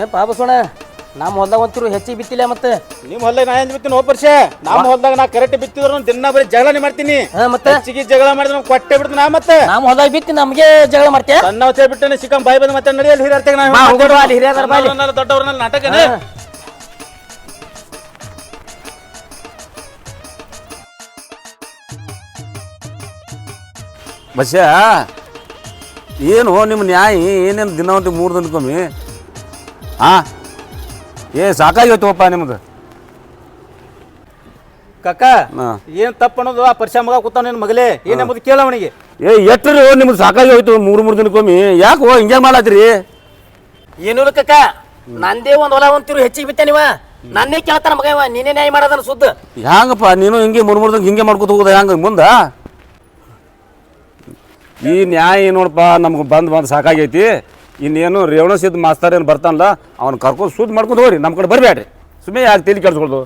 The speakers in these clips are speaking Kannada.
ಏನ್ ಪಾಪಸೋಣ ನಮ್ಮ ಹೊಲ್ದಾಗ ಒಂಚೂರು ಹೆಚ್ಚಿಗೆ ಬಿತ್ತಿಲ್ಲ ಮತ್ತೆ? ನಿಮ್ಮ ಹೊಲ್ದಾಗ ನಾ ಏನ್ ಬಿತ್ತೀನಿ ಹೋಗ್ಬರ್ಷ ನಮ್ಮ ಹೊಲ್ದಾಗ ನಾ ಕರೆಕ್ಟ್ ಬಿತ್ತಿದ್ರು ದಿನ ಬರೀ ಜಗಳನೇ ಮಾಡ್ತೀನಿ. ಹಾ ಮತ್ತೆ? ಹೆಚ್ಚಿಗೆ ಜಗಳ ಮಾಡಿದ್ರೆ ನಾವು ಕೊಟ್ಟೆ ಬಿಡ್ತೀನಿ ನಾ ಮತ್ತೆ? ನಮ್ಮ ಹೊಲ್ದಾಗ ಬಿತ್ತಿ ನಮಗೆ ಜಗಳ ಮಾಡ್ತೀಯ? ಸಣ್ಣ ಬಿಟ್ಟನೆ ಸಿಕ್ಕಂ ಬಾಯಿ ಬಂದು ಮತ್ತೆ ನಡೆಯಲ್ಲಿ ಹಿರಿಯರ್ತಾಗ ಬಾ, ಹೋಗೋಣ ಅಲ್ಲಿ ಹಿರಿಯರ ಬಾಯ್ಲಿ. ದೊಡ್ಡವ್ರನ್ನೆಲ್ಲ ನಾಟಕ ಬಸ್ಯ ಏನು ನಿಮ್ಮ ನ್ಯಾಯ? ಏನೇನು ದಿನ ಒಂದು ಮೂರು ದಿನಕ್ಕೊಮ್ಮೆ? ಹಾಂ ಏ ಸಾಕಾಗಿ ಹೋಯ್ತವಪ್ಪ ನಿಮ್ದು. ಕಕ್ಕ ಹಾಂ. ಏನ್ ತಪ್ಪ ಅನ್ನೋದು ಆ ಪರಿಶ್ರಮ ಮಗ ಕೂತಾವ ನಿನ್ ಮಗಲೇ? ಏನ್ ಎಂಬುದು ಕೇಳ ಅವನಿಗೆ. ಏ ಎಟ್ಟರು ನಿಮ್ದು ಸಾಕಾಗಿ ಹೋಯ್ತು ಮೂರು ಮೂರು ದಿನಕ್ಕೊಮ್ಮೆ. ಯಾಕೆ ಹಿಂಗೆ ಮಾಡತ್ತೀರಿ? ಏನು ಕಕ್ಕ ನಂದೇ ಒಂದ್ ಹೊಲ ಒಂತಿರು ಹೆಚ್ಚಿಗೆ ಬಿತ್ತೆ ನೀವ. ನನ್ನೇ ಕೇಳ್ತಾನ ಮಗ ಇವ ನೀನೇ ನ್ಯಾಯ ಮಾಡೋದನ್ನ ಸುದ್ದ. ಹ್ಯಾಂಗಪ್ಪ ನೀನು ಹಿಂಗೆ ಮೂರು ಮೂರು ದಿನ ಹಿಂಗೆ ಮಾಡ್ಕೊತ ಹೋಗುದ ಹ್ಯಾಂಗ ಮುಂದೆ? ಈ ನ್ಯಾಯ ನೋಡಪ್ಪ ನಮ್ಗೆ ಬಂದು ಬಂದು ಸಾಕಾಗೈತಿ. ಇನ್ನೇನು ರೇವಣ ಸಿದ್ಧ ಮಾಸ್ತರ್ ಏನು ಬರ್ತಾನಲ್ಲ ಅವ್ನು ಕರ್ಕೊಂಡು ಸುದ್ದಿ ಮಾಡ್ಕೊಂಡು ಹೋಗ್ರಿ ನಮ್ಮ ಕಡೆ ಬರಬೇಡ್ರಿ ಸುಮ್ಮನೆ ಯಾಕೆ ತಲೆ ಕೆಡ್ಸ್ಕೊಳ್ದು?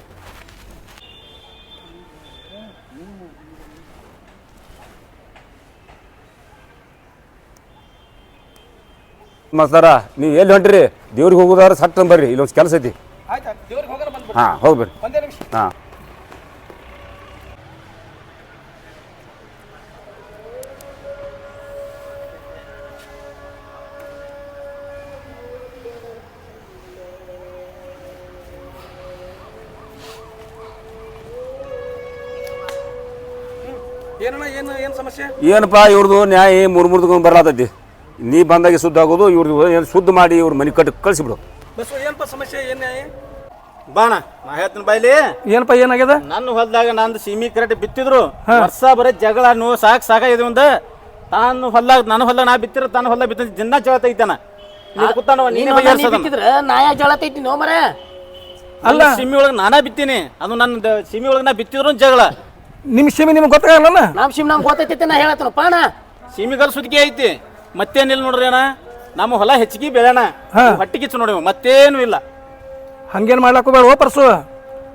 ಮಾಸ್ತಾರ ನೀವು ಎಲ್ಲಿ ಹೊಂಟ್ರಿ? ದೇವ್ರಿಗೆ ಹೋಗೋದಾದ್ರೆ ಸಟ್ಟ ಬರ್ರಿ ಇಲ್ಲೊಂದು ಕೆಲಸ ಐತಿ. ಹಾಂ ಹೋಗ್ಬೇಡಿ ಹಾಂ. ಏನಪ್ಪ ಇವ್ರದ್ದು ನ್ಯಾಯ ಮೂರು ಮೂರು ತಗೊಂಡು ಬರಲಾತೈತಿ. ನೀ ಬಂದಾಗ ಶುದ್ಧ ಆಗೋದು ಇವ್ರದ್ದು ಏನು ಶುದ್ಧ ಮಾಡಿ ಇವ್ರ ಮನೆ ಕಟ್ಟಿ ಕಳಿಸಿಬಿಡು. ಬಸ್ ಏನಪ್ಪ ಸಮಸ್ಯೆ ಏನ್ ಬಾಣ ನಾ ಹೇಳ್ತೀನಿ ಬಾಯ್ಲಿ ಏನಪ್ಪ ಏನಾಗ್ಯದ? ನನ್ನ ಹೊಲ್ದಾಗ ನಂದು ಸೀಮಿ ಕರೆಕ್ಟ್ ಬಿತ್ತಿದ್ರು. ವರ್ಷ ಬರೀ ಜಗಳ ನೋ ಸಾಕ್ ಸಾಕಾಗಿದೆ ಒಂದ. ತಾನು ಹೊಲ್ದಾಗ ನನ್ನ ಹೊಲ್ದಾಗ ನಾ ಬಿತ್ತಿರ ತನ್ನ ಹೊಲ್ದಾಗ ಬಿತ್ತ ದಿನ ಜಗಳ ತೆಗಿತಾನ ನೀನ್ ಕೂತಾನವ ನೀನೇ. ಬಿತ್ತಿದ್ರ ನಾ ಯಾಕೆ ಅಲ್ಲ. ಸೀಮಿ ಒಳಗೆ ನಾನಾ ಬಿತ್ತೀನಿ. ಅದು ನನ್ನ ಸೀಮಿ ಒಳಗೆ ನಾ ಬಿತ್ತಿದ್ರು ಜಗಳ. ನಿಮ್ ಶಿಮಿ ನಿಮ್ಗೆ ಗೊತ್ತಾಗಲ್ಲ ನಮ್ ಶಿಮ್ ನಮ್ಗೆ ಗೊತ್ತೈತಿ ನಾ ಹೇಳತ್ತ ಪಾಣ. ಸೀಮಿಗಲ್ ಸುದ್ಗಿ ಐತಿ. ಮತ್ತೇನಿಲ್ಲ ನೋಡ್ರಿ ಅಣ್ಣ? ನಮ್ಮ ಹೊಲ ಹೆಚ್ಚಿಗೆ ಬೆಳೆಣ ಹಾ. ಹೊಟ್ಟಿ ಕಿಚ್ಚು ನೋಡಿ ಮತ್ತೇನು ಇಲ್ಲ. ಹಂಗೇನ್ ಮಾಡ್ಲಾಕ ಬೇಡ ಓ ಪರ್ಸು.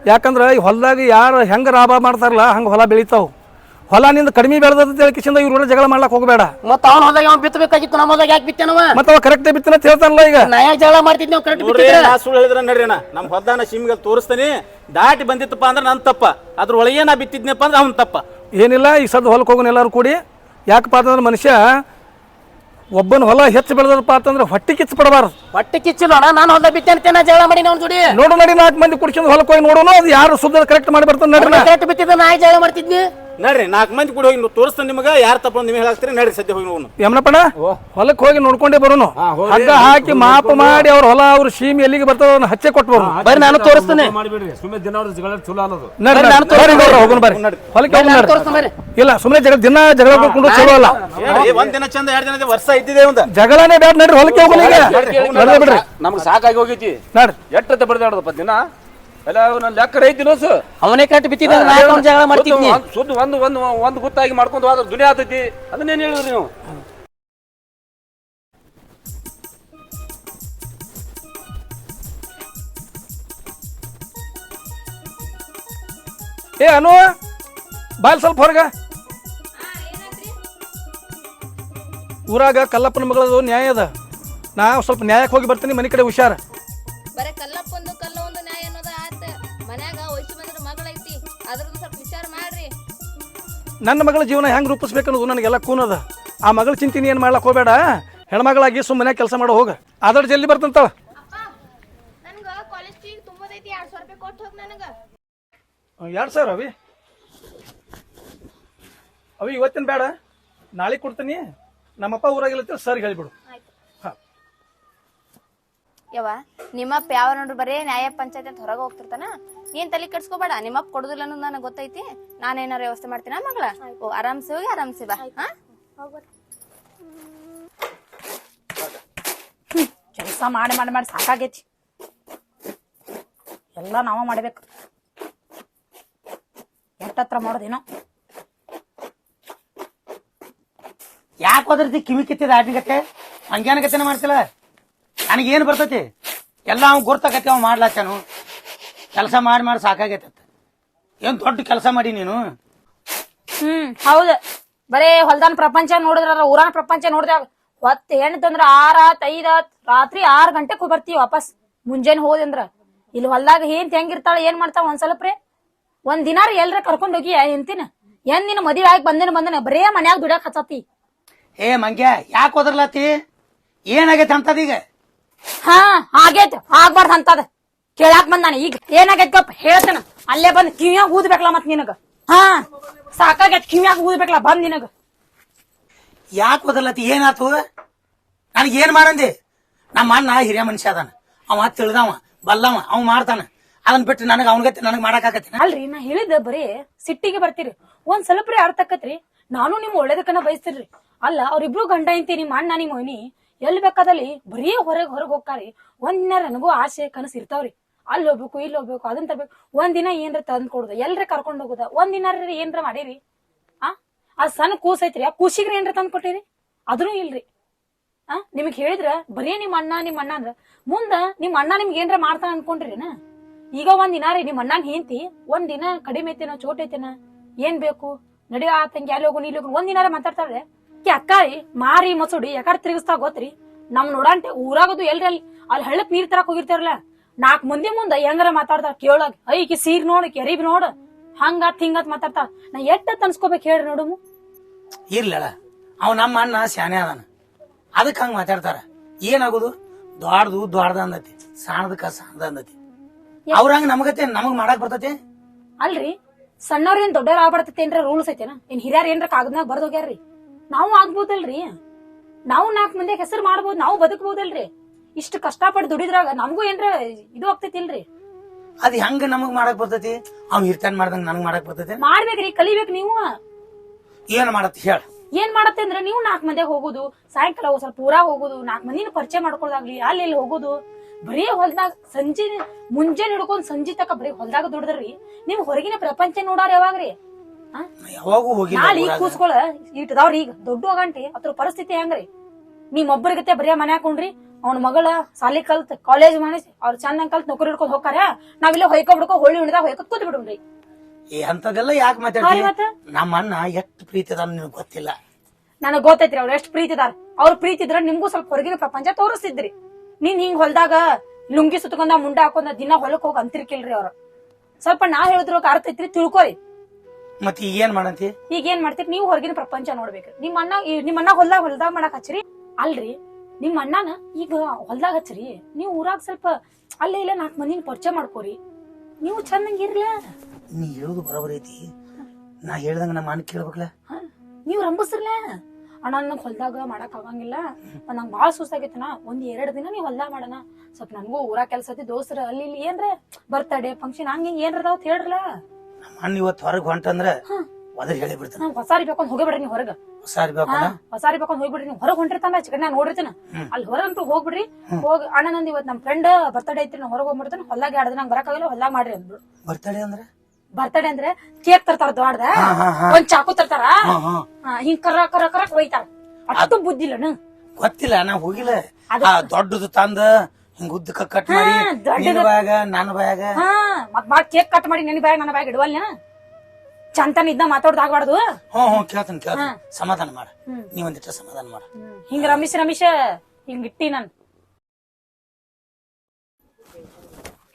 ಯಾಕಂದ್ರೆ ಈ ಹೊಲದಾಗ ಯಾರು ಹೆಂಗೆ ಲಾಭ ಮಾಡ್ತಾರಲ್ಲ ಹಂಗ ಹೊಲ ಬೆಳಿತಾವ. ಹೊಲ ನಿಂದ ಕಡಿಮೆ ಬೆಳೆದ ಕಿಸಿಂದ ಇವ್ರ ಜಗಳ ಮಾಡ್ಲಾಕ ಹೋಗಬೇಡ. ಮತ್ತ ಅವ್ನ ಹೊಲ್ದಾಗ ಅವ್ನು ಬಿತ್ತಬೇಕಾಗಿತ್ತು ನಮ್ಮ ಹೊಲ್ದಾಗ ಯಾಕೆ ಬಿತ್ತೇನ ಮತ್ತೆ ಅವ ಕರೆಕ್ಟ್ ಬಿತ್ತನ ಅಂತ ಹೇಳ್ತಾನಲ್ಲ ಈಗ. ನಾ ಯಾಕೆ ಜಗಳ ಮಾಡ್ತಿದ್ ನಾವು ಕರೆಕ್ಟ್ ನೋಡ್ರಿ ನಾ ಸುಳ್ಳು ಹೇಳಿದ್ರೆ ನಡ್ರಿ ಅಣ್ಣ. ನಮ್ಮ ಹೊದ್ದಾನ ಸಿಮ್ಗೆ ತೋರಿಸ್ತೀನಿ ದಾಟಿ ಬಂದಿತ್ತಪ್ಪ ಅಂದ್ರೆ ನನ್ನ ತಪ್ಪ. ಅದ್ರೊಳಗೆ ನಾ ಬಿತ್ತಿದ್ನಪ್ಪ ಅಂದ್ರೆ ಅವ್ನ ತಪ್ಪ. ಏನಿಲ್ಲ ಈ ಸದ್ ಹೊಲಕ್ಕೆ ಹೋಗೋಣ ಎಲ್ಲರೂ ಕೂಡಿ. ಯಾಕಪ್ಪ ಅಂತಂದ್ರೆ ಮನುಷ್ಯ ಒಬ್ಬನ ಹೊಲ ಹೆಚ್ಚು ಬೆಳೆದಪ್ಪ ಅಂತಂದ್ರೆ ಹೊಟ್ಟೆ ಕಿಚ್ಚು ಪಡಬಾರ್ದು. ಹೊಟ್ಟೆ ಕಿಚ್ಚು ಅಣ್ಣ ನಾನು ಹೊಲ ಬಿತ್ತೇನೆ ನಾ ಜಗಳ ಮಾಡಿ ನಾವು ಜೋಡಿ? ನೋಡು ನಡಿ ನಾಲ್ಕು ಮಂದಿ ಕುಡಿಸಿದ ಹೊಲಕ್ಕೆ ಹೋಗಿ ನೋಡೋಣ ಅದು ಯಾರು ಸುದ್ದ ಕರೆಕ್ಟ್ ಮಾಡಿ ಬರ್ತಾನೆ ನಡ್ರಿ ನಾ. ಕರೆಕ್ಟ್ ಬಿತ್ತಿದ್ರ ನಾ ಯಾಕ್ ಜಗಳ ಮಾಡ್ತಿದ್ನಿ? ನಡ್ರಿ ನಾಲ್ಕು ಮಂದಿ ಕೂಡ ಹೋಗಿ ತೋರಿಸ್ತಾನೆ ನಿಮಗೆ ಯಾರು ತಪ್ಪ ನಿಮಗೆ ಹೇಳಾಕ್ತೀರಿ ನಡ್ರಿ ಸದ್ಯ ಹೋಗಿ ನೋಡೋಣ ಯಮನಪ್ಪಣ ಹೊಲಕ್ಕೆ ಹೋಗಿ ನೋಡ್ಕೊಂಡೇ ಬರೋನು ಹಗ್ಗ ಹಾಕಿ ಮಾಪ ಮಾಡಿ ಅವ್ರ ಹೊಲ ಅವ್ರ ಸೀಮ್ ಎಲ್ಲಿಗೆ ಬರ್ತದ ಅದನ್ನ ಹಚ್ಚೆ ಕೊಟ್ಟು ಬರೋನು ಬರ್ರಿ ನಾನು ತೋರಿಸ್ತೇನೆ ಮಾಡಿಬಿಡ್ರಿ ಸುಮ್ಮನೆ ದಿನ ಜಗಳ ಚಲೋ ಅನ್ನೋದು ನಡ್ರಿ ನಾನು ನಡ್ರಿ. ಬರ್ರಿ ಹೋಗೋಣ ಬರ್ರಿ ಹೊಲಕ್ಕೆ ನಡ್ರಿ. ತೋರಿಸ್ತೇನೆ ಇಲ್ಲ ಸುಮ್ಮನೆ ಜಗಳ ದಿನ ಜಗಳ ಕೊಡ್ಕೊಂಡು ಚಲೋ ಅಲ್ಲ ಒಂದ್ ದಿನ ಚಂದ ಎರಡು ದಿನ ವರ್ಷ ಇದ್ದಿದೆ ಒಂದ ಜಗಳನೇ ಬ್ಯಾಡ ನಡ್ರಿ ಹೊಲಕ್ಕೆ ಹೋಗೋಣ ಈಗ ನಡ್ರಿ ಬಿಡ್ರಿ ನಮ್ಗೆ ಸಾಕಾಗಿ ಹೋಗೈತಿ ನಡ್ರಿ ಎಟ್ಟತ್ತೆ ಬಡ್ದಾಡದಪ್ಪ ದಿನ ನನ್ನ ಲೆಕ್ಕ ನೋಸು ಅವನೇ ಕಟ್ ಜಗಳ ಮಾಡ್ತಿದ್ನಿ. ಸುದ್ದಿ ಒಂದು ಒಂದು ಒಂದು ಗೊತ್ತಾಗಿ ಮಾಡ್ಕೊಂಡು ಹೋದ್ರೆ ದುನಿಯಾ ಆತೈತಿ. ಅದನ್ನೇನು ಹೇಳಿದ್ರಿ ನೀವು? ಏ ಅನು ಬಾಲ್ ಸ್ವಲ್ಪ ಹೊರಗ. ಊರಾಗ ಕಲ್ಲಪ್ಪನ ಮಗಳದು ನ್ಯಾಯ ಅದ. ನಾ ಸ್ವಲ್ಪ ನ್ಯಾಯಕ್ಕೆ ಹೋಗಿ ಬರ್ತೀನಿ ಮನೆ ಕಡೆ ಹುಷಾರ. ನನ್ನ ಮಗಳ ಜೀವನ ಹೆಂಗೆ ರೂಪಿಸ್ಬೇಕನ್ನೋದು ನನಗೆಲ್ಲ ಕೂನದ. ಆ ಮಗಳ ಚಿಂತಿನಿ ಏನು ಮಾಡ್ಲಕ್ಕೆ ಹೋಗಬೇಡ. ಹೆಣ್ಮಗಳಾಗಿ ಸುಮ್ಮನೆ ಕೆಲಸ ಮಾಡೋ, ಹೋಗ. ಆದಷ್ಟು ಜಲ್ದಿ ನನಗ ಎರಡು ಸಾವಿರ ಅವಿ. ಅವಿ ಇವತ್ತಿನ ಬೇಡ. ನಾಳೆ ಕೊಡ್ತೀನಿ. ನಮ್ಮಪ್ಪ ಊರಾಗಿಲ್ಲ ಸರ್ ಹೇಳಿಬಿಡು. ಯವ್ವ ನಿಮ್ಮಪ್ಪ ಯಾವ ನೋಡ್ರಿ ಬರೇ ನ್ಯಾಯ ಪಂಚಾಯತ್ ಅಂತ ಹೊರಗೆ ಹೋಗ್ತಿರ್ತಾನ? ನೀನ್ ತಲೆ ಕೆಡ್ಸ್ಕೊಬೇಡ ನಿಮ್ಮಪ್ಪ ಕೊಡುದಿಲ್ಲ ಅನ್ನೋದು ನನಗೆ ಗೊತ್ತೈತಿ. ನಾನೇನಾರ ವ್ಯವಸ್ಥೆ ಮಾಡ್ತೀನ ಮಗಳ? ಓ ಆರಾಮ್ಸಿ ಹೋಗಿ ಆರಾಮ್ಸಿ ಬಾ. ಕೆಲಸ ಮಾಡಿ ಮಾಡಿ ಮಾಡಿ ಸಾಕಾಗೈತಿ. ಎಲ್ಲ ನಾವ ಮಾಡ್ಬೇಕು. ಎಷ್ಟತ್ರ ಮಾಡೋದೇನೋ. ಯಾಕೆ ಹೋದ್ರತಿ ಕಿವಿ ಕಿತ್ತಿದ ಆಡ್ನಿಗತ್ತೆ ಹಂಗ್ಯಾನಗತೆನ ಮಾಡ್ತಿಲ್ಲ? ನನಗೇನು ಬರ್ತೈತಿ? ಎಲ್ಲ ಅವ್ನು ಗುರ್ತಾಕತಿ ಅವ್ನು ಮಾಡ್ಲಾಚಾನು ಕೆಲಸ ಮಾಡಿ ಮಾಡಿ ಸಾಕಾಗೈತೆ ಏನ್ ದೊಡ್ಡ ಕೆಲಸ ಮಾಡಿ ನೀನು? ಹ್ಮ್ ಹೌದು. ಬರೇ ಹೊಲ್ದಾನ ಪ್ರಪಂಚ ನೋಡಿದ್ರಲ್ಲ ಊರಾನ ಪ್ರಪಂಚ ನೋಡಿದಾಗ ಹೊತ್ತು ಹೆಣ್ಣು ತಂದ್ರ ಆರ್ ಆತ್ ಐದ್ ಆತ್ ರಾತ್ರಿ ಆರ್ ಗಂಟೆಗೆ ಬರ್ತೀವಿ ವಾಪಸ್. ಮುಂಜಾನೆ ಹೋದಂದ್ರ ಇಲ್ಲಿ ಹೊಲ್ದಾಗ ಏನ್ ಹೆಂಗಿರ್ತಾಳ ಏನ್ ಮಾಡ್ತಾವ ಒಂದ್ಸಲಪ್ ರೀ ಒಂದ್ ದಿನಾರ ಎಲ್ರ ಕರ್ಕೊಂಡ್ ಹೋಗಿ ಎಂತಿನ ಏನ್ ನಿನ್ನ ಮದ್ವೆ ಆಗಿ ಬಂದಿನ ಬಂದನ ಬರೇ ಮನ್ಯಾಗ ದುಡ್ಯಾಕ್ ಹಚ್ಚತಿ ಏ ಮಂಗ್ಯ ಯಾಕೆ ಓದರ್ಲತ್ತಿ ಏನಾಗೈತೆ ಅಂತದೀಗ? ಹಾ ಆಗೇತ್ ಆಗ್ಬಾರ್ದ ಅಂತದ. ಕೇಳಾಕ್ ಬಂದಾನ ಈಗ. ಏನಾಗೈತ್ ಗಪ್ಪ ಹೇಳ್ತೇನ. ಅಲ್ಲೇ ಬಂದ್ ಕಿವಿಯಾಗ ಊದ್ಬೇಕಲ್ಲ ಮತ್ ನಿನಗ? ಹಾ ಸಾಕಾಗೈತ್ ಕಿವಿಯಾಗ ಊದ್ಬೇಕಲ್ಲ ಬಂದ್ ನಿನಗ. ಯಾಕೆ ಹೋದ್ರಲತ್ತಿ ಏನಾತು? ನನಗೆ ಏನ್ ಮಾಡಂದಿ? ನಮ್ಮ ಅಣ್ಣ ಹಿರಿಯ ಮನುಷ್ಯ ಅದಾನ. ಅವ ತಿಳಿದವ ಬಲ್ಲವ ಅವ್ ಮಾಡ್ತಾನ. ಅದನ್ ಬಿಟ್ಟು ನನಗೆ ಅವನಗತ್ತೆ ನನಗೆ ಮಾಡಕ್ಕಾಗತ್ತೆ ಅಲ್ರಿ ನಾ ಹೇಳಿದ ಬರೀ ಸಿಟ್ಟಿಗೆ ಬರ್ತೀರಿ. ಒಂದ್ ಸ್ವಲ್ಪ ರೀ ಅರ್ಥ ಆಕತ್ರಿ ನಾನು ನಿಮ್ ಒಳ್ಳೇದಕ್ಕನ ಬಯಸ್ತಿರ್ರಿ. ಅಲ್ಲ ಅವ್ರಿಬ್ರು ಗಂಡ ಐತಿ ನಿಮ್ ಅಣ್ಣ ನಿಮ್ ಮೊಯ್ನಿ ಎಲ್ಲಿ ಬೇಕಾದಲ್ಲಿ ಬರೀ ಹೊರಗೆ ಹೊರಗೆ ಹೋಗ್ತಾರೆ. ಒಂದಿನ ನನಗೂ ಆಸೆ ಕನಸು ಇರ್ತಾವ್ರಿ. ಅಲ್ಲಿ ಹೋಗ್ಬೇಕು, ಇಲ್ಲಿ ಹೋಗ್ಬೇಕು ಅದನ್ನ ತರ್ಬೇಕು ಒಂದಿನ ದಿನ ಏನ್ರ ತಂದ್ ಕೊಡುದ, ಎಲ್ರ ಕರ್ಕೊಂಡು ಹೋಗುದ ಒಂದಿನ ದಿನ ಏನ್ರ ಮಾಡೀರಿ? ಆ? ಆ ಸಣ್ಣ ಕೂಸ್ ಐತ್ರಿ, ಆ ಕೂಸಿಗ್ರೆ ಏನ್ರ ತಂದ್ ಕೊಟ್ಟಿರಿ? ಅದನ್ನೂ ಇಲ್ರಿ. ಆ? ನಿಮಗ್ ಹೇಳಿದ್ರ, ಬರೀ ನಿಮ್ ಅಣ್ಣ ನಿಮ್ ಅಣ್ಣ ಅಂದ್ರ. ಮುಂದ ನಿಮ್ ಅಣ್ಣ ನಿಮ್ಗೆ ಏನ್ರ ಮಾಡ್ತಾನ ಅನ್ಕೊಂಡ್ರಿನ? ಈಗ ಒಂದಿನ ದಿನ ರೀ ನಿಮ್ ಅಣ್ಣನ್ ಹೆಂಡತಿ, ಒಂದಿನ ದಿನ ಕಡಿಮೆ ಐತೇನ, ಚೋಟ್ ಐತೇನ, ಏನ್ ಬೇಕು? ನಡಿ ಆ ತಂಗಿ, ಅಲ್ಲಿ ಹೋಗು ಇಲ್ಲಿ ಹೋಗು ಒಂದಿನ ದಿನಾರ ರೀ ಮಾರಿ ಮಸೂಡಿ ಯಾಕಾರ ತಿರುಗಿಸ್ತಾ ಗೊತ್ತ್ರಿ? ನಮ್ ನೋಡಂಟೆ ಊರಾಗದು ಎಲ್ರಿ ಅಲ್ಲಿ ಅಲ್ಲಿ ಹಳ್ಳಕ್ ನೀರ್ ತರಕ್ ಹೋಗಿರ್ತಾರಲ್ಲ. ನಾಕ್ ಮಂದಿ ಮುಂದೆ ಹೆಂಗಾರ ಮಾತಾಡ್ತಾರ ಕೇಳಾಗ ಐಕಿ ಸೀರ್ ನೋಡ್ ಕೆರಿಬ್ ನೋಡ್. ಹಂಗತ್ ಹಿಂಗತ್ ಮಾತಾಡ್ತಾ ನಾ ಎಟ್ಟ ತನ್ಸ್ಕೋಬೇಕು ಹೇಳ್ರಿ ನೋಡುಮು. ಇರ್ಲಳ ಅವ ನಮ್ಮ ಅಣ್ಣ ಶಾನೆ ಅದಾನ. ಅದಕ್ಕೆ ಹಂಗ ಮಾತಾಡ್ತಾರ. ಏನಾಗುದು? ದೊಡ್ಡದು ದೊಡ್ಡದ ಅಂದತಿ. ಸಣ್ಣದಕ್ಕ ಸಣ್ಣದ ಅಂದತಿ. ಅವ್ರಂಗ ನಮಗತ್ತೆ ನಮಗ್ ಮಾಡಕ್ ಬರ್ತತೆ? ಅಲ್ರಿ. ಸಣ್ಣವ್ರ ಏನ್ ದೊಡ್ಡವ್ರ ಏನ್ರ ರೂಲ್ಸ್ ಐತೇನ? ಏನ್ ಹಿರಿಯರ್ ಏನ್ರ ಕಾಗದ್ನಾಗ ಬರ್ದ್ ಹೋಗ್ಯಾರ್ರಿ. ನಾವು ಆಗ್ಬೋದಲ್ರಿ. ನಾವು ನಾಲ್ಕು ಮಂದಿ ಹೆಸರು ಮಾಡ್ಬೋದು ನಾವು ಬದುಕ್ಬೋದಲ್ರಿ. ಇಷ್ಟು ಕಷ್ಟಪಟ್ಟು ದುಡಿದ್ರಾಗ ನಮಗೂ ಏನ್ರ ಇದು ಆಗ್ತೈತಿಲ್ರಿ. ಅದ್ ಹೆಂಗ ನಮಗ್ ಮಾಡಕ್ ಬರ್ತೈತಿ? ಅವ್ ಹಿರ್ತಾನ್ ಮಾಡ್ದಂಗ ನನಗ್ ಮಾಡಕ್ ಬರ್ತೈತಿ. ಮಾಡ್ಬೇಕ್ರಿ ಕಲಿಬೇಕು ನೀವು. ಏನ್ ಮಾಡತ್ತೆ ಹೇಳ. ಏನ್ ಮಾಡತ್ತೆ ಅಂದ್ರೆ ನೀವು ನಾಲ್ಕು ಮಂದಿ ಹೋಗುದು ಸಾಯಂಕಾಲ ಒಂದ್ ಸ್ವಲ್ಪ ಊರಾಗ ಹೋಗುದು ನಾಲ್ಕು ಮಂದಿನ ಪರಿಚಯ ಮಾಡ್ಕೊಳ್ಳೋದಾಗ್ಲಿ ಅಲ್ಲಿ ಇಲ್ಲಿ ಹೋಗುದು. ಬರೀ ಹೊಲ್ದಾಗ ಸಂಜೆ ಮುಂಜಾನೆ ಹಿಡ್ಕೊಂಡ್ ಸಂಜೆ ತಕ ಬರೀ ಹೊಲ್ದಾಗ ದುಡಿದ್ರಿ. ನಿಮ್ ಹೊರಗಿನ ಪ್ರಪಂಚ ನೋಡಾರ ಯಾವಾಗ್ರಿ? ಯಾವಾಗೂ ಹೋಗಿ ನಾಳೆ ಈಗ ಕೂಸ್ಕೊಳ ಇಟ್ಟದವ್ರಿ ಈಗ. ದೊಡ್ಡ ಹೋಗಂಟಿ ಅದ್ರ ಪರಿಸ್ಥಿತಿ ಹೆಂಗ್ರಿ? ನಿಮ್ ಒಬ್ಬರಿಗತೆ ಬರೀ ಮನೆ ಹಾಕೊಂಡ್ರಿ ಅವ್ನ ಮಗಳ ಸಾಲಿ ಕಲ್ತ್ ಕಾಲೇಜ್ ಮಾಡಿಸಿ ಅವ್ರ ಚಂದಂಗ್ ಕಲ್ತ್ ನೌಕರಿ ಹಿಡ್ಕೊಂಡ್ ಹೋಗ್ತಾರ. ನಾವಿಲ್ಲ ಹೊಯ್ಕೊ ಬಿಡ್ಕೊ ಹೊಳ್ಳಿ ಉಣಿದಾಗ ಹೊಯ್ಕೊತ್ ಕೂತ್ ಬಿಡ್ರಿ ಏ ಅಂತದೆಲ್ಲ ಯಾಕೆ ಮಾತಾಡ್ತಿ? ಮತ್ತೆ? ನಮ್ಮ ಅಣ್ಣ ಎಷ್ಟು ಪ್ರೀತಿ ಅದ ನಿನಗ್ ಗೊತ್ತಿಲ್ಲ. ನನಗ್ ಗೊತ್ತೈತ್ರಿ ಅವ್ರ ಎಷ್ಟ್ ಪ್ರೀತಿ ಇದಾರ ಅವ್ರ ಪ್ರೀತಿ ಇದ್ರ ನಿಮ್ಗೂ ಸ್ವಲ್ಪ ಹೊರಗಿನ ಪ್ರಪಂಚ ತೋರಿಸ್ತಿದ್ರಿ. ನೀನ್ ಹಿಂಗ್ ಹೊಲ್ದಾಗ ಲುಂಗಿ ಸುತ್ಕೊಂಡ ಮುಂಡ ಹಾಕೊಂಡ ದಿನ ಹೊಲಕ್ ಹೋಗಿ ಅಂತಿರ್ಕಿಲ್ರಿ ಅವ್ರ. ಸ್ವಲ್ಪ ನಾ ಹೇಳಿದ್ರು ಅರ್ಥ ಐತ್ರಿ ತಿಳ್ಕೊರಿ. ಮತ್ ಈಗ ಏನ್ ಮಾಡಂತಿ? ಈಗ ಏನ್ ಮಾಡ್ತೀರಿ? ನೀವು ಹೊರಗಿನ ಪ್ರಪಂಚ ನೋಡ್ಬೇಕು. ನಿಮ್ಮ ಅಣ್ಣ ನಿಮ್ಮ ನಿಮ್ ಅಣ್ಣ ಹೊಲ್ದಾಗ ಹೊಲ್ದಾಗ ಮಾಡಕ್ ಹಚ್ಚಿರಿ. ಅಲ್ರಿ ನಿಮ್ ಅಣ್ಣನ ಈಗ ಹೊಲ್ದಾಗ ಹಚ್ಚಿರಿ. ನೀವು ಊರಾಗ ಸ್ವಲ್ಪ ಅಲ್ಲೇ ಇಲ್ಲ ನಾಲ್ಕು ಮಂದಿನ ಪರಿಚಯ ಮಾಡ್ಕೋರಿ. ನೀವು ಚಂದಂಗ ಇರ್ಲ. ನೀ ಹೇಳುದು ಬರೋಬರ್ ಐತಿ. ನಾ ಹೇಳ್ದಂಗ ನಮ್ಮ ಅಣ್ಣ ಕೇಳ್ಬೇಕಲ್ಲ ನೀವು ರಂಬಸ್ರಲ್ಲ ಅಣ್ಣ ನಂಗೆ ಹೊಲ್ದಾಗ ಮಾಡಕ್ ಆಗಂಗಿಲ್ಲ. ನಂಗೆ ಭಾಳ ಸುಸ್ತಾಗೈತನ ಒಂದ್ ಎರಡ್ ದಿನ ನೀವು ಹೊಲ್ದಾಗ ಮಾಡೋಣ. ಸ್ವಲ್ಪ ನನಗೂ ಊರಾಗ ಕೆಲಸ ಐತಿ ದೋಸ್ತರ ಅಲ್ಲಿ ಇಲ್ಲಿ ಏನ್ರೆ? ಬರ್ತಡೆ ಫಂಕ್ಷನ್ ಹಂಗ ಏನ್ರದಾವ್ ಏನ್ರ ಹೇಳ್ರಲ್ಲ ನಮ್ಮ ಅಣ್ಣ ಇವತ್ತು ಹೊರಗೆ ಹೊಂಟಂದ್ರೆ ಒದ್ರ ಹೇಳಿ ಬಿಡ್ತಾನ. ನಂಗೆ ಹೊಸಾರಿ ಬೇಕೊಂಡ್ ಹೋಗಬೇಡ್ರಿ ನೀವು ಹೊರಗೆ. ಸಾರಿ ಬೇಕು ಹೊಸಾರಿ ಬೇಕೊಂಡ್ ಹೋಗ್ಬಿಡ್ರಿ ನೀವು ಹೊರಗೆ ಹೊಂಟಿರ್ತಾನ ಚಿಕನ್ ನಾ ನೋಡಿರ್ತೀನಿ. ಅಲ್ಲಿ ಹೊರಗಂತೂ ಹೋಗ್ಬಿಡ್ರಿ. ಹೋಗಿ ಅಣ್ಣ ನಂದು ಇವತ್ತು ನಮ್ಮ ಫ್ರೆಂಡ್ ಬರ್ತಡೇ ಐತ್ರಿ ನಾ ಹೊರಗೆ ಹೋಗ್ಬಿಡ್ತಾನೆ. ಹೊಲ್ದಾಗ ಎರಡು ದಿನ ಬರಕಾಗಿಲ್ಲ ಹೊಲ್ಲಾ ಮಾಡ್ರಿ ಅಂದ್ರು ಬರ್ತಡೇ ಅಂದ್ರೆ? ಬರ್ತಡೇ ಅಂದ್ರೆ ಕೇಕ್ ತರ್ತಾರ ದೊಡ್ಡದ ಒಂದ್ ಚಾಕು ತರ್ತಾರ? ಹಿಂಗ್ ಕರ ಕರ ಕರ ಒಯ್ತಾರ. ಅಷ್ಟು ಬುದ್ಧಿಲ್ಲನು ಗೊತ್ತಿಲ್ಲ ನಾ ಹೋಗಿಲ್ಲ. ದೊಡ್ಡದು ತಂದ ಉದ್ದಕ್ಕ ಕಟ್ ಮಾಡಿ ಹಾ, ದೊಡ್ಡದು. ನಿನ್ನ ಬಾಯಾಗ ನನ್ನ ಬಾಯಾಗ. ಹಾ ಮತ್ ಮಾಡಿ ಕೇಕ್ ಕಟ್ ಮಾಡಿ ನೆನಿ ನನ್ನ ಬಾಯ್ ಇಡುವಲ್ಲ ಚಂತನ ಇದ್ದ ಮಾತಾಡ್ದ ಆಗ್ಬಾರ್ದು. ಹ್ಞೂ ಹ್ಞೂ ಕೇಳ್ತಾನೆ ಕೇಳ್ತೀನಿ. ಸಮಾಧಾನ ಮಾಡ. ನೀ ಒಂದಿಟ್ಟ ಸಮಾಧಾನ ಮಾಡ. ಹಿಂಗ ರಮೇಶ್ ರಮೇಶ ಹಿಂಗ ಇಟ್ಟಿ ನಾನ್.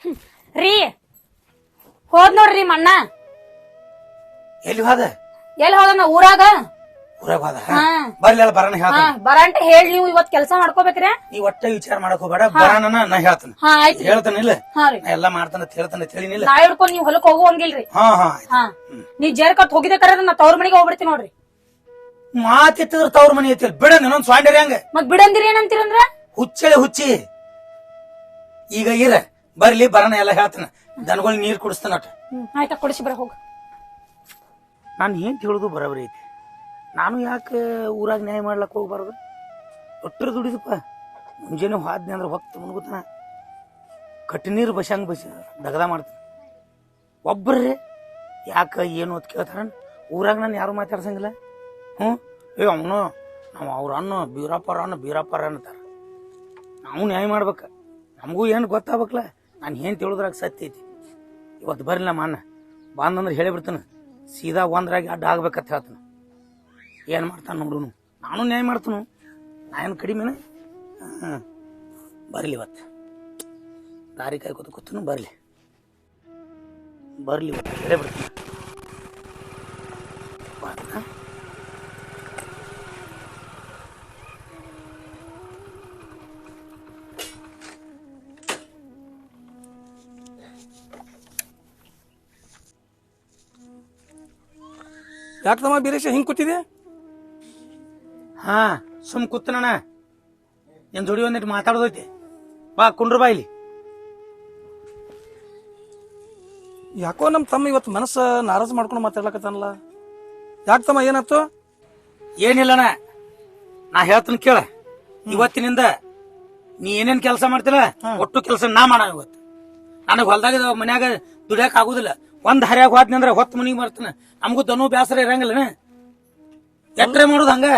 ಹ್ಮ್. ರೀ ಹೋದ್ ನೋಡ್ರಿ ಮಣ್ಣ. ಎಲ್ಲಿ ಹೋದ? ಎಲ್ಲಿ ಹೋದ ಊರಾಗ? ಊರಾಗ ಹೋದ. ಬರ್ಲಿ ಅಲ್ಲ ಬರೋಣ ಹೇಳ್ತಾನೆ. ಬರಂಟ ಹೇಳಿ ನೀವು ಇವತ್ ಕೆಲಸ ಮಾಡ್ಕೋಬೇಕ್ರೆ. ನೀ ಒಟ್ಟ ವಿಚಾರ ಮಾಡಕ್ ಹೋಗ್ಬೇಡ ಬರೋಣ ನಾ ಹೇಳ್ತಾನೆ. ಹಾ ಆಯ್ತು. ಹೇಳ್ತಾನೆ ಇಲ್ಲ? ನಾ ಎಲ್ಲಾ ಮಾಡ್ತಾನೆ ಹೇಳ್ತಾನೆ ತಿಳಿನಿಲ್ಲ ನಾ ಹಿಡ್ಕೊಂಡ್ ನೀವ್ ಹೊಲಕ್ ಹೋಗುವಂಗಿಲ್ರಿ. ಹಾ ಹಾ. ಹಾ. ನೀ ಜೇರ್ ಕಟ್ ಹೋಗಿದ್ದೆ ಕರೆ ನಾ ತವ್ರ ಮನೆಗೆ ಹೋಗ್ಬಿಡ್ತೀನಿ ನೋಡ್ರಿ. ಮಾತಿತ್ತಿದ್ರ ತವ್ರ ಮನೆ ಐತಿ ಬಿಡ ಇನ್ನೊಂದ್ ಸ್ವಾಂಡರಿ ಹಂಗ. ಮತ್ ಬಿಡಂದಿರಿ ಏನಂತೀರಂದ್ರ ಹುಚ್ಚೆಳೆ ಹುಚ್ಚಿ. ಈಗ ಇರ ಬರ್ಲಿ ಬರಣ ಎಲ್ಲ ಹೇಳ್ತಾನೆ. ದನಗಳು ನೀರ್ ಕುಡಿಸ್ತಾನ ಆಯ್ತಾ ಕುಡಿಸಿ ಬರ ಹೋಗ. ನಾನು ಏನ್ ತಿಳಿದು ಬರೋಬರಿ ಐತಿ? ನಾನು ಯಾಕೆ ಊರಾಗ ನ್ಯಾಯ ಮಾಡ್ಲಕ್ಕೆ ಹೋಗ್ಬಾರ್ದು? ಒಟ್ಟರೆ ದುಡಿದಪ್ಪ. ಮುಂಜಾನೆ ಹಾದ್ನೆ ಅಂದ್ರೆ ಹೊತ್ತು ಮುನ್ಗುತ್ತಾನ ಕಟ್ಟಿನೀರು ಬಸಂಗ್ ಬಸ ದಗದ ಮಾಡ್ತಾನೆ. ಒಬ್ಬರೇ ಯಾಕೆ ಏನು ಅಂತ ಕೇಳ್ತಾರ ಊರಾಗ ನಾನು ಯಾರು ಮಾತಾಡ್ಸಂಗಿಲ್ಲ? ಹ್ಞೂ ಏ, ಅವನು, ನಾವು ಅವ್ರ ಅನ್ನೋ ಬೀರಪ್ಪರ ಅನ್ನೋ ಬೀರಪ್ಪರ ಅನ್ನತಾರ. ನಾವು ನ್ಯಾಯ ಮಾಡ್ಬೇಕು. ನಮಗೂ ಏನು ಗೊತ್ತಾಗ್ಬೇಕಲ್ಲ? ನಾನು ಏನು ತಿಳಿದ್ರಾಗ ಸತ್ಯ ಐತಿ? ಇವತ್ತು ಬರಲಿಲ್ಲ ಮಾನ ಬಂದಂದ್ರೆ ಹೇಳಿಬಿಡ್ತಾನೆ. ಸೀದಾ ಒಂದ್ರಾಗಿ ಅಡ್ಡ ಆಗ್ಬೇಕಂತ ಹೇಳ್ತಾನೆ. ಏನು ಮಾಡ್ತಾನೆ ನೋಡೋನು? ನಾನು ನ್ಯಾಯ ಮಾಡ್ತಾನು. ನಾ ಏನು ಬರಲಿ ಇವತ್ತು. ದಾರಿ ಕಾಯ್ಕೋತ ಕೂತನು, ಬರಲಿ. ಬರಲಿ ಹೇಳೇ ಬಿಡ್ತೀನಿ? ಯಾಕೆ ತಮ್ಮ ಬೀರೇಶ ಹಿಂಗೆ ಕೂತಿದೆ ಹಾ ಸುಮ್ ಕೂತನಣ್ಣ. ನಿನ್ ಜೋಡಿ ಒಂದಿಟ್ಟು ಮಾತಾಡೋದೈತಿ? ಬಾ ಕುಂಡ್ರು ಬಾ ಇಲ್ಲಿ. ಯಾಕೋ ನಮ್ಮ ತಮ್ಮ ಇವತ್ತು ಮನಸ್ಸ ನಾರಾಜ್ ಮಾಡ್ಕೊಂಡು ಮಾತಾಡ್ಲಕತ್ತಾನಲ್ಲ? ಯಾಕೆ ತಮ್ಮ ಏನಾಯ್ತು? ಏನಿಲ್ಲಣ್ಣ. ನಾ ಹೇಳ್ತೀನಿ ಕೇಳ. ಇವತ್ತಿನಿಂದ ನೀ ಏನೇನ್ ಕೆಲಸ ಮಾಡ್ತಿಲ್ಲ ಒಟ್ಟು ಕೆಲಸ ನಾ ಮಾಡ ಇವತ್ತು. ನನಗೆ ಹೊಲ್ದಾಗ ಮನ್ಯಾಗ ದುಡಿಯಾಕ ಆಗುದಿಲ್ಲ. ಒಂದ್ ಹರಿಯಾಗ ಹೋದ್ನಿ ಅಂದ್ರೆ ಹೊತ್ತು ಮನಿಗೆ ಬರ್ತಾನೆ. ನಮಗೂ ದನು ಬ್ಯಾಸರ ಇರಂಗಿಲ್ಲ ಎಟ್ರೆ ಮಾಡೋದು ಹಂಗ?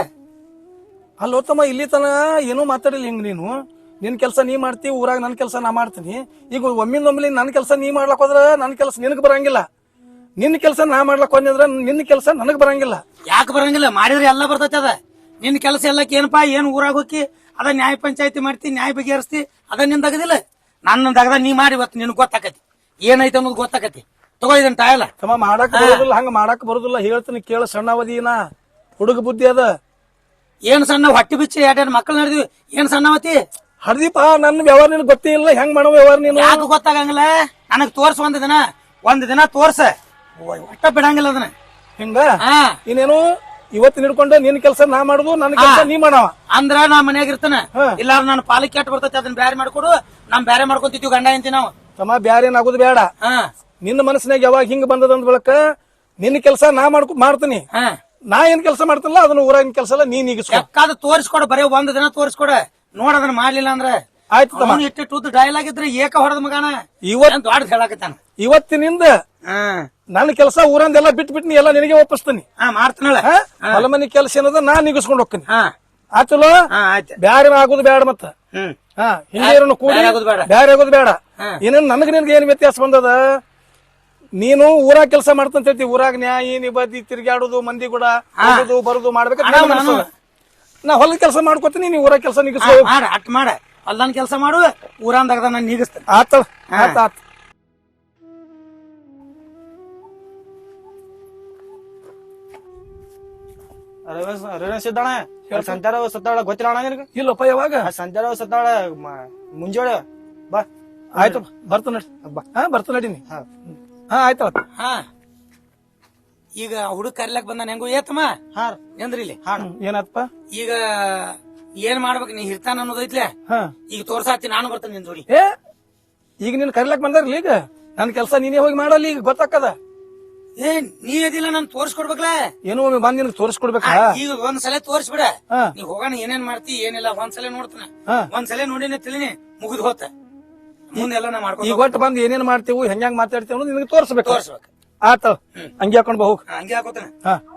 ಅಲ್ಲೋ ತಮ್ಮ ಇಲ್ಲಿ ತನ ಏನೂ ಮಾತಾಡಿಲ್ಲ ಹಿಂಗ್ ನೀನು? ನಿನ್ ಕೆಲಸ ನೀ ಮಾಡ್ತಿ ಊರಾಗ ನನ್ನ ಕೆಲಸ ನಾ ಮಾಡ್ತೀನಿ. ಈಗ ಒಮ್ಮಿಂದ ಒಮ್ಮಿಲಿ ನನ್ನ ಕೆಲಸ ನೀ ಮಾಡ್ಲಕ್ ಹೋದ್ರ ನನ್ನ ಕೆಲಸ ನಿನಗೆ ಬರಂಗಿಲ್ಲ. ನಿನ್ನ ಕೆಲಸ ನಾ ಮಾಡ್ಲಕ್ ಹೋದ್ರ ನಿನ್ನ ಕೆಲಸ ನನಗೆ ಬರಂಗಿಲ್ಲ. ಯಾಕೆ ಬರಂಗಿಲ್ಲ? ಮಾಡಿದ್ರೆ ಎಲ್ಲ ಬರ್ತೈತೆ ಅದ. ನಿನ್ ಕೆಲಸ ಎಲ್ಲಕ್ಕೆ ಏನಪ್ಪಾ? ಏನ್ ಊರಾಗ ಹೋಗಿ ಅದ ನ್ಯಾಯ ಪಂಚಾಯತಿ ಮಾಡ್ತಿ ನ್ಯಾಯ ಬಗೆಹರಿಸ್ತಿ ಅದ ನಿನ್ ತಗದಿಲ್ಲ ನನ್ನ ದಗದ ನೀ ಮಾಡಿ ಇವತ್ತು ನಿನಗೆ ಗೊತ್ತಾಕತಿ. ಏನೈತೆ ಅನ್ನೋದು ಗೊತ್ತಾಕತಿ. ತಗೋ ಇದನ್ ತಾಯಲ್ಲ. ತಮ್ಮ ಮಾಡಕ್ ಬರೋದಿಲ್ಲ ಹಂಗ ಮಾಡಕ್ ಬರೋದಿಲ್ಲ. ಹೇಳ್ತೀನಿ ಕೇಳ ಸಣ್ಣ ಅವಧಿನ ಹುಡುಗ ಬುದ್ಧಿ ಅದ. ಏನ್ ಸಣ್ಣ ಹೊಟ್ಟಿ ಬಿಚ್ಚಿ ಎರಡೆರಡು ಮಕ್ಕಳು ನಡೆದಿವಿ ಏನ್ ಸಣ್ಣವತಿ ಹರ್ದೀಪ ನನ್ನ ವ್ಯವಹಾರ ನಿನ್ ಗೊತ್ತೇ ಇಲ್ಲ ಹೆಂಗ್ ಮಾಡೋ ವ್ಯವಹಾರ ನೀನು? ಯಾಕೆ ಗೊತ್ತಾಗಂಗಿಲ್ಲ? ನನಗ್ ತೋರ್ಸ ಒಂದ್ ದಿನ ಒಂದ್ ದಿನ ತೋರ್ಸ. ಒಟ್ಟ ಬಿಡಂಗಿಲ್ಲ ಅದನ್ನ. ಹಿಂಗ? ಹಾ. ಇನ್ನೇನು ಇವತ್ತು ಹಿಡ್ಕೊಂಡು ನಿನ್ ಕೆಲಸ ನಾ ಮಾಡುದು ನನ್ನ ಕೆಲಸ ನೀ ಮಾಡವ. ಅಂದ್ರ ನಾ ಮನ್ಯಾಗ ಇರ್ತಾನ. ಇಲ್ಲಾರ ಇಲ್ಲ ನಾನು ಪಾಲಿಗೆ ಕೆಟ್ಟ ಬರ್ತೈತಿ ಅದನ್ನ ಬ್ಯಾರೆ ಮಾಡ್ಕೊಡು. ನಮ್ ಬ್ಯಾರೆ ಮಾಡ್ಕೊಂತಿದ್ವಿ ಗಂಡ ಎಂತಿ ನಾವು. ತಮ್ಮ ಬ್ಯಾರೆ ಏನಾಗುದು ಬೇಡ. ಹಾ. ನಿನ್ನ ಮನಸ್ಸಿನಾಗ ಯಾವಾಗ ಹಿಂಗ್ ಬಂದದ ಅಂದ್ ಬಳಕ ನಿನ್ನ ಕೆಲಸ ನಾ ಮಾಡ್ಕೊ ಮಾಡ್ತೀನಿ. ಹಾ. ನಾ ಏನ್ ಕೆಲಸ ಮಾಡ್ತಿಲ್ಲ ಅದನ್ನ ಊರಾಗಿನ ಕೆಲಸ ಎಲ್ಲ ನೀನ್ ಈಗ ತೋರಿಸ್ಕೊಡ ಬರೀ ಒಂದ್ ದಿನ ತೋರಿಸ್ಕೊಡ. ನೋಡ ಅದನ್ನ ಮಾಡ್ಲಿಲ್ಲ ಅಂದ್ರೆ ಆಯ್ತು ತಮ್ಮ. ಅವ್ನು ಇಟ್ಟು ಟೂತ್ ಇದ್ರೆ ಏಕ ಹೊಡೆದ ಮಗನ. ಇವತ್- ದೊಡ್ಡ ಹೇಳಕತ್ತಾನ. ಇವತ್ತಿನಿಂದ ನನ್ನ ಕೆಲಸ ಊರಂದೆಲ್ಲ ಬಿಟ್ಟು ಬಿಟ್ಟು ಎಲ್ಲ ನಿನಗೆ ಒಪ್ಪಿಸ್ತೀನಿ. ಹಾ? ಹೊಲ ಮನಿ ಕೆಲಸ ಏನದ ನಾ ನಿಗಿಸ್ಕೊಂಡು ಹೋಗ್ತೀನಿ. ಹಾ. ಬ್ಯಾರ ಆಗುದು ಬೇಡ ಮತ್ತ. ಹಾ ಹಿಂಗೆ ಕೂಡಿ ಬ್ಯಾರೆ ಆಗೋದು ಬೇಡ. ಏನೇನು ನನಗೆ ನಿನ್ಗೆ ಏನ್ ವ್ಯತ್ಯಾಸ ಬಂದದ? ನೀನು ಊರಾಗ ಕೆಲಸ ಮಾಡ್ತಂತ ಹೇಳ್ತಿ. ಊರಾಗ ನ್ಯಾಯ ನಿಬದಿ ತಿರ್ಗಾಡುದು ಮಂದಿ ಕೂಡ ಹೋಗುದು ಬರುದು ಮಾಡ್ಬೇಕಂತ ಮನಸ್ಸು. ನಾ ಹೊಲ ಕೆಲಸ ಮಾಡ್ಕೊತೀನಿ ನೀ ಊರಾಗ ಕೆಲಸ ನಿಗಿಸ್ ಮಾಡ ಅಲ್ಲ ಮಾಡ. ಹೊಲ್ದನ್ ಕೆಲಸ ಮಾಡು ಊರಂದಾಗ ನಾನು ನೀಗಿಸ್ತೇನೆ. ಆತ ಆತ ಆತ. ರೇವಣ ಸಿದ್ದಾಣ ಸಂಚಾರ ಸತ್ತಾಳ ಗೊತ್ತಿಲ್ಲ ಅಣ್ಣ ನಿನಗೆ? ಇಲ್ಲಪ್ಪ ಯಾವಾಗ? ಸಂತಾರ ಸತ್ತಾಳ ಮುಂಜಾಳ. ಬಾ. ಆಯ್ತು ಬರ್ತ ನಡಿ. ಹಾ. ಬರ್ತ ನಡೀನಿ ಹಾ ಆಯ್ತು ಹಾ. ಈಗ ಹುಡುಗ ಕರ್ಲಕ್ ಬಂದಾನ. ಹೆಂಗು? ಏತಮ್ಮ ಹಾ ಎಂದ್ರಿ ಇಲ್ಲಿ? ಏನಾತಪ್ಪ ಈಗ ಏನ್ ಮಾಡ್ಬೇಕು? ನೀ ಇರ್ತಾನ ಅನ್ನೋದೈತ್ಲೆ ಹಾ. ಈಗ ತೋರ್ಸಾತಿ ನಾನು ಬರ್ತೇನೆ ನಿನ್ ಜೋಡಿ. ಏ ಈಗ ನೀನ್ ಕರಿಲಕ್ ಬಂದಾರ್ಲಿ ಈಗ? ನನ್ ಕೆಲಸ ನೀನೇ ಹೋಗಿ ಮಾಡಲ್ಲ ಈಗ ಗೊತ್ತಾಕದ ಏ ನೀ ಅದಿಲ್ಲ ನಾನು ತೋರ್ಸ್ಕೊಡ್ಬೇಕಲ್ಲ ಏನೋ ಒಮ್ಮೆ ಬಂದ್ ನಿನಗೆ ತೋರಿಸ್ಕೊಡ್ಬೇಕಾ? ಈಗ ಒಂದ್ಸಲ ತೋರ್ಸ್ಬಿಡ. ಹಾ. ನೀ ಹೋಗೋಣ ಏನೇನ್ ಮಾಡ್ತಿ ಏನಿಲ್ಲ ಒಂದ್ಸಲ ನೋಡ್ತಾನ. ಹಾ. ಒಂದ್ಸಲ ನೋಡಿನ ತಿಳಿನಿ ಮುಗಿದ್ ಹೋತ. ಮುಂದೆಲ್ಲ ನಾ ಈಗ ಮಾಡ್ಕೊಂಡು ಒಟ್ಟು ಬಂದ್ ಏನೇನ್ ಮಾಡ್ತೀವಿ ಹೆಂಗ್ ಮಾತಾಡ್ತೀವಿ ಅನ್ನೋದು ನಿನಗೆ ತೋರಿಸ್ಬೇಕು. ತೋರ್ಸ್ಬೇಕು. ಆತ ಹಂಗೆ ಹಾಕೊಂಡ್ ಬಹು ಹೋಗ್. ಹಾಕೋತಾನ.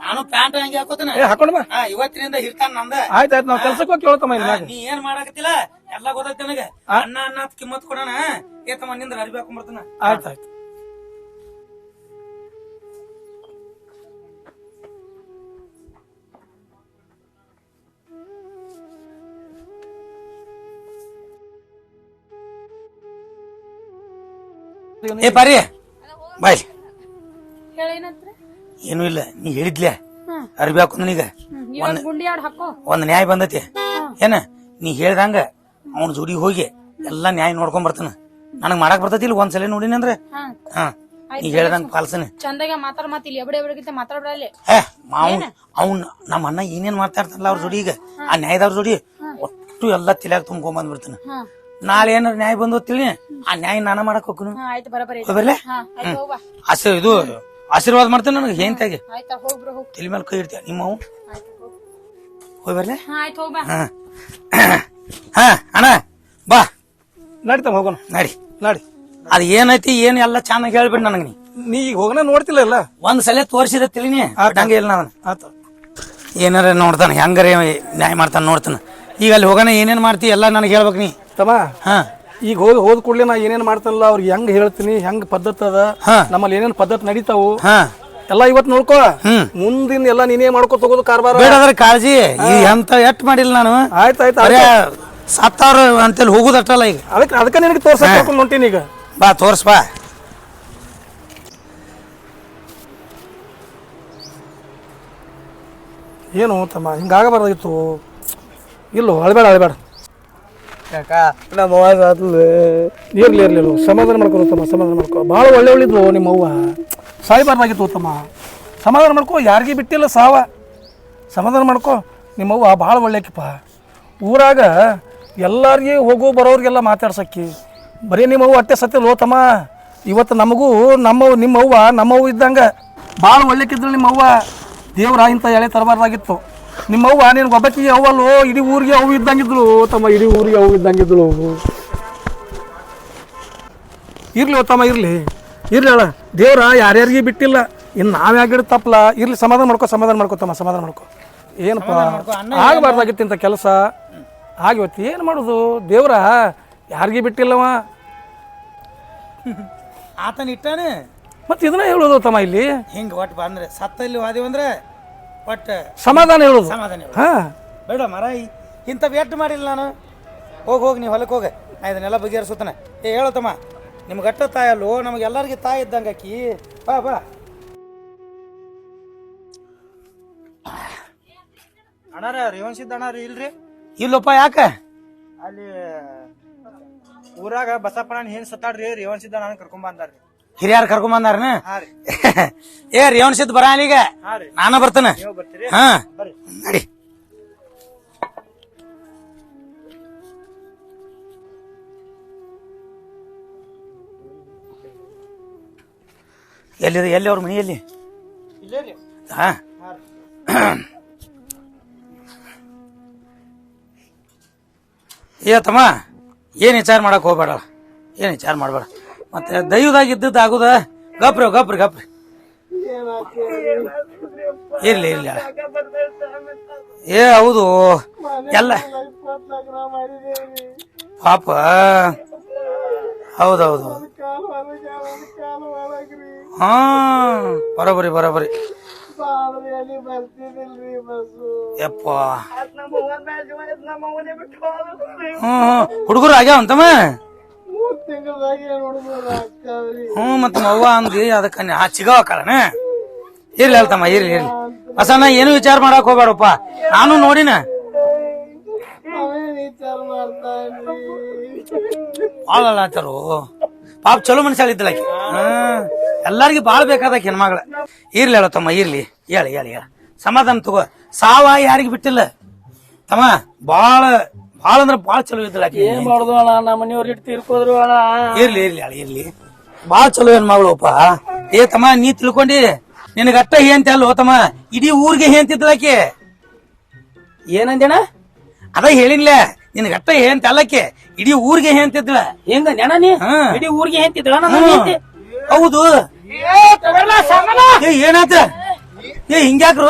ನಾನು ಪ್ಯಾಂಟ್ ಹಂಗೆ ಹಾಕೋತಾನ. ಏ ಹಾಕೊಂಡ್ ಬಾ. ಹಾ ಇವತ್ತಿನಿಂದ ಹಿರ್ತಾನ ನಂದ. ಆಯ್ತು ಆಯ್ತು ನಾವು ಕೆಲ್ಸಕ್ಕೆ ಹೋಗಿ ಕೇಳ್ತಮ್ಮ ನೀ ಏನ್ ಮಾಡಕತ್ತಿಲ್ಲ? ಎಲ್ಲ ಗೊತ್ತಾಗ್ತಿ ನನಗೆ. ಅಣ್ಣ ಅಣ್ಣ ಅಂತ ಕಿಮ್ಮತ್ ಕೊಡೋಣ. ಏತಮ್ಮ ನಿಂದ್ರ ಅರಿವಿ ಆಯ್ತು ಆಯ್ತು. ಏ ಪಾರಿ ಬಾಯ್ ಏನು ಇಲ್ಲ ನೀ ಹೇಳಿದ್ಲೆ. ಅರ್ಬಿ ಹಾಕೊಂಡ್ ನೀಗ ಒಂದ್ ನ್ಯಾಯ ಬಂದತಿ. ಏನ ನೀ ಹೇಳ್ದಂಗ ಅವನ ಜೋಡಿ ಹೋಗಿ ಎಲ್ಲಾ ನ್ಯಾಯ ನೋಡ್ಕೊಂಡ್ ಬರ್ತಾನ. ನನಗ್ ಮಾಡಕ್ ಬರ್ತೈತಿ ಇಲ್ಲ ಒಂದ್ಸಲ ನೋಡಿನ ಅಂದ್ರೆ? ಹಾ. ನೀ ಹೇಳ್ದಂಗ ಪಾಲ್ಸನ. ಚಂದಾಗ ಮಾತಾಡ ಮಾತಿಲ್ಲ ಇಲ್ಲಿ ಎಬಡೆ ಎಬಡಗಿಂತ ಮಾತಾಡ್ಬಿಡಲ್ಲಿ ಹೇ ಅವ್ನ್ ಅವ್ನ್ ನಮ್ಮ ಅಣ್ಣ ಏನೇನ್ ಮಾತಾಡ್ತಾನಲ್ಲ ಅವ್ರ ಜೋಡಿ ಈಗ? ಆ ನ್ಯಾಯದವ್ರ ಜೋಡಿ ಒಟ್ಟು ಎಲ್ಲಾ ತಲೆಯಾಗ ತುಂಬ್ಕೊಂಡ್ ಬಂದ್ಬಿಡ್ತಾನ. ನಾಳೆ ಏನಾರ ನ್ಯಾಯ ಬಂದು ತಿಳಿ ಆ ನ್ಯಾಯ ನಾನ ಮಾಡಕ್ ಹೋಗ್ನು ಆಯ್ತು ಬರಬರಿ ಆಶೀರ್ ಇದು ಆಶೀರ್ವಾದ ಮಾಡ್ತೇನೆ ನನಗೆ ಹೋಗ್ ತಲೆ ಮೇಲೆ ಕೈ ಇಡ್ತೀಯ ನಿಮ್ಮ ಅವು ಆಯ್ತು ಹೋಗ್. ಬರ್ಲೆ ಹಾ ಅಣ್ಣ ಬಾ. ನಡಿತಮ್ಮ ಹೋಗೋಣ. ನಡಿ. ನಡಿ. ಅದ್ ಏನೈತಿ ಏನ್ ಎಲ್ಲ ಚೆನ್ನಾಗಿ ಹೇಳ್ಬಿಡ್ ನನಗ ನೀ. ನೀ ಈಗ ಹೋಗೋಣ ನೋಡ್ತಿಲ್ಲ ಅಲ್ಲ ಒಂದ್ ಸಲ ತೋರಿಸಿದ ತಿಳಿನಿ ಹಂಗೆ ಇಲ್ಲ ನಾನು. ಆತ. ಏನಾರ ನೋಡ್ತಾನೆ ಹೆಂಗಾರ ನ್ಯಾಯ ಮಾಡ್ತಾನೆ ನೋಡ್ತಾನೆ. ಈಗ ಅಲ್ಲಿ ಹೋಗೋಣ ಏನೇನ್ ಮಾಡ್ತಿ ಎಲ್ಲ ನನಗೆ ಹೇಳ್ಬೇಕು ನೀ. ತಮ್ಮ ಹಾ. ಈಗ ಹೋಗಿ ಹೋದ ಕೂಡಲೇ ನಾ ಏನೇನ್ ಮಾಡ್ತಾನಲ್ಲ ಅವ್ರಿಗೆ ಹೆಂಗ್ ಹೇಳ್ತೀನಿ ಹೆಂಗ್ ಪದ್ಧತಿ ಅದ ಹಾ. ನಮ್ಮಲ್ಲಿ ಏನೇನ್ ಪದ್ಧತಿ ನಡೀತಾವು ಹಾ. ಎಲ್ಲ ಇವತ್ ನೋಡ್ಕೋ. ಹ್ಮ್. ಮುಂದಿನ ಎಲ್ಲ ನೀನೇ ಮಾಡ್ಕೋ ತಗೋದು ಕಾರ್ಬಾರ ಬೇಡ ಅದ್ರ ಕಾಳಜಿ. ಈ ಎಂತ ಎಟ್ ಮಾಡಿಲ್ಲ ನಾನು. ಆಯ್ತು ಆಯ್ತು ಬರೇ ಸತ್ತಾರು ಅಂತೇಳಿ ಹೋಗುದಲ್ಲ ಈಗ. ಅದಕ್ಕೆ ಅದಕ್ಕೆ ನಿನಗೆ ತೋರ್ಸಕ್ ಕರ್ಕೊಂಡು ಹೊಂಟೀನಿ ಈಗ. ಬಾ ತೋರ್ಸ್ ಬಾ. ಏನು ತಮ್ಮ ಹಿಂಗಾಗಬಾರ್ದಾಗಿತ್ತು. ಇಲ್ಲೋ ಅಳಬೇಡ ಅಳಬೇಡ. ಇರ್ಲಿ ಇರ್ಲಿ ಇರ್ಲಿ. ಸಮಾಧಾನ ಮಾಡ್ಕೊ ತಮ್ಮ, ಸಮಾಧಾನ ಮಾಡ್ಕೊ. ಭಾಳ ಒಳ್ಳೆ ಒಳ್ಳಿದ್ರು ನಿಮ್ಮ ಅವ್ವ. ಸಾಯ್ಬಾರ್ದಾಗಿತ್ತು ತಮ್ಮ. ಸಮಾಧಾನ ಮಾಡ್ಕೊ, ಯಾರಿಗೆ ಬಿಟ್ಟಿಲ್ಲ ಸಾವ. ಸಮಾಧಾನ ಮಾಡ್ಕೊ. ನಿಮ್ಮ ಅವ್ವ ಭಾಳ ಒಳ್ಳೆಕಿಪ್ಪ. ಊರಾಗ ಎಲ್ಲರಿಗೆ ಹೋಗೋ, ಬರೋರಿಗೆಲ್ಲ ಮಾತಾಡ್ಸಕ್ಕಿ. ಬರೀ ನಿಮ್ಮ ಅವ್ವ ಅಟ್ಟೆ ಸತ್ಯ ತಮ್ಮ. ಇವತ್ತು ನಮಗೂ ನಮ್ಮ ನಿಮ್ಮ ಅವ್ವ ನಮ್ಮವ್ವ ಇದ್ದಂಗೆ. ಭಾಳ ಒಳ್ಳೆಕಿದ್ರು ನಿಮ್ಮ ಅವ್ವ. ದೇವ್ರ ಇಂಥ ಎಳೆ ತರಬಾರ್ದಾಗಿತ್ತು. ನಿಮ್ಮ ಅವ್ವ ನಿನ್ಗೆ ಒಬ್ಬಕ್ಕಿಗೆ ಅವ್ವಲ್ಲೋ? ಇಡೀ ಊರಿಗೆ ಅವು ಇದ್ದಂಗಿದ್ಲು. ತಮ್ಮ ಇಡೀ ಊರಿಗೆ ಅವು ಇದ್ದಂಗಿದ್ಲು. ಇರ್ಲಿ ತಮ್ಮ ಇರ್ಲಿ. ಇರ್ಲಿ ಅಳ ದೇವ್ರ ಯಾರ್ಯಾರಿಗೆ ಬಿಟ್ಟಿಲ್ಲ ಇನ್ನು ಯಾಕೆ ತಪ್ಪಲ ಇರ್ಲಿ ಸಮಾಧಾನ ಮಾಡ್ಕೋ ಸಮಾಧಾನ ಮಾಡ್ಕೋ ತಮ್ಮ ಸಮಾಧಾನ ಮಾಡ್ಕೋ. ಏನಪ್ಪ? ಆಗಬಾರ್ದಾಗಿತ್ತು ಇಂಥ ಕೆಲಸ. ಆಗಿವತ್ತು ಏನು ಮಾಡೋದು? ದೇವ್ರ ಯಾರಿಗೆ ಬಿಟ್ಟಿಲ್ಲವ? ಆತನ ಇಟ್ಟಾನೆ? ಮತ್ತೆ ಇದನ್ನ ಹೇಳೋದು ತಮ್ಮ ಇಲ್ಲಿ? ಹಿಂಗೆ ಒಟ್ಟು ಬಂದ್ರೆ ಸತ್ತ ಇಲ್ಲಿ ವಾದಿವ್ ಅಂದ್ರೆ ಒಟ್ಟು ಸಮಾಧಾನ ಹೇಳೋದು. ಸಮಾಧಾನ ಹೇಳು. ಹಾ. ಬೇಡ ಮರ ಇಂಥ ವೇಟ್ ಮಾಡಿಲ್ಲ ನಾನು. ಹೋಗಿ ಹೋಗಿ ನೀವು ಹೊಲಕ್ಕೆ ಹೋಗಿ. ನಾ ಇದನ್ನೆಲ್ಲ ಬಗೆಹರಿಸುತ್ತಾನೆ. ಏ ಹೇಳತ್ತಮ್ಮ ನಿಮ್ಗೆ ಅಟ್ಟ ತಾಯಲ್ಲೋ ನಮಗೆ ಎಲ್ಲರಿಗೆ ತಾಯಿ ಇದ್ದಂಗೆ ಆಕಿ ಬಾ ಬಾ. ಅಣ್ಣಾರ ರೇವಂಶಿದ್ದ ಅಣ್ಣ ರೀ ಇಲ್ರಿ? ಇಲ್ಲಪ್ಪ ಯಾಕೆ? ಅಲ್ಲಿ ಊರಾಗ ಬಸಪ್ಪಣ್ಣ ಏನ್ ಸತ್ತಾಡ್ರಿ? ರೇವಂಶಿದ್ದ ನಾನು ಕರ್ಕೊಂಡ್ ಬಂದಾರ್ರಿ. ಹಿರಿಯರು ಕರ್ಕೊಂಬಂದಾರನ? ಏ ರೇವಣ್ ಸಿದ್ ಬರ ಈಗ? ನಾನು ಬರ್ತೇನೆ. ಹಾ. ನಡಿ. ಎಲ್ಲಿದೆ ಎಲ್ಲಿ ಅವ್ರ ಮನೆಯಲ್ಲಿ ಹಾ. ಏ ತಮ್ಮ ಏನು ವಿಚಾರ ಮಾಡಕ್ ಹೋಗ್ಬೇಡ. ಏನು ವಿಚಾರ ಮಾಡಬೇಡ. ಮತ್ತೆ ದೈವದಾಗ ಇದ್ದದ್ದು ಆಗುದ? ಗಪ್ರಿ ಗಪ್ರಿ ಗಪ್ರಿ. ಇರ್ಲಿ ಇರ್ಲಿ ಏ, ಹೌದು. ಎಲ್ಲ. ಪಾಪ. ಹೌದೌದು ಹಾ, ಬರೋಬರಿ ಬರೋಬರಿ. ಯಪ್ಪ. ಹ್ಮ್ ಹುಡುಗರು ಆಗ್ಯಾವ ಅಂತಮ್ಮ ಹ್ಞೂ ಮತ್ತ ಅವ್ವ ಅಂದಿ ಅದಕ್ಕ ಆ ಚಿಗವ ಕಾರಣ ಇರ್ಲಿ ಅಲ್ತಮ್ಮ ಇರ್ಲಿ ಇರ್ಲಿ. ಬಸಣ್ಣ ಏನು ವಿಚಾರ ಮಾಡಕ್ ಹೋಗ್ಬೇಡಪ್ಪ. ನಾನು ನೋಡಿನ. ಭಾಳ ಪಾಪ ಚಲೋ ಮನುಷ್ಯ ಇದ್ದಲ್ಲ ಆಕಿ. ಹ್ಮ್ ಎಲ್ಲಾರ್ಗಿ ಬಾಳ್ ಬೇಕಾದ ಹೆಣ್ಮಗಳ. ಇರ್ಲಿ ಹೇಳ ತಮ್ಮ ಇರ್ಲಿ. ಹೇಳಿ ಹೇಳಿ ಹೇಳ. ಸಮಾಧಾನ ತಗೋ. ಸಾವ ಯಾರಿಗೂ ಬಿಟ್ಟಿಲ್ಲ. ತಮ್ಮ ಬಾಳ ಬಾಳ ಅಂದ್ರೆ ಬಾಳ ಚಲೋ ಇದ್ದಲ್ಲ ಆಕಿ. ಏನ್ ಮಾಡುದು ಅಣ್ಣ? ನಮ್ಮ ಮನೆಯವ್ರ ಇಟ್ಟು ತೀರ್ಕೋದ್ರು ಅಣ್ಣ. ಇರ್ಲಿ ಇರ್ಲಿ ಅಳಿ ಇರ್ಲಿ. ಬಾಳ ಚಲೋ ಏನ್ ಮಗಳಪ್ಪ ಏ ತಮ್ಮ ನೀ ತಿಳ್ಕೊಂಡಿ. ನಿನಗ ಅಟ್ಟ ಏನ್ ಅಲ್ಲ ತಮ್ಮ? ಇಡೀ ಊರಿಗೆ ಏಂತಿದ್ಲಾಕೆ ಏನಂದೇಣ ಅದ ಹೇಳಿಲ್ಲ ನಿನಗ ಅಟ್ಟ ಏನ್ ಅಲ್ಲಕ್ಕೆ ಇಡೀ ಊರಿಗೆ ಏಂತಿದ್ಲ ಹೆಂಗ ನೆನ ನೀ? ಹಾ. ಇಡೀ ಊರಿಗೆ ಹೆಂತಿದ್ಳ. ಹೌದು. ಏ ಏನಾತ? ಏ ಹಿಂಗ್ಯಾಕ್ರು?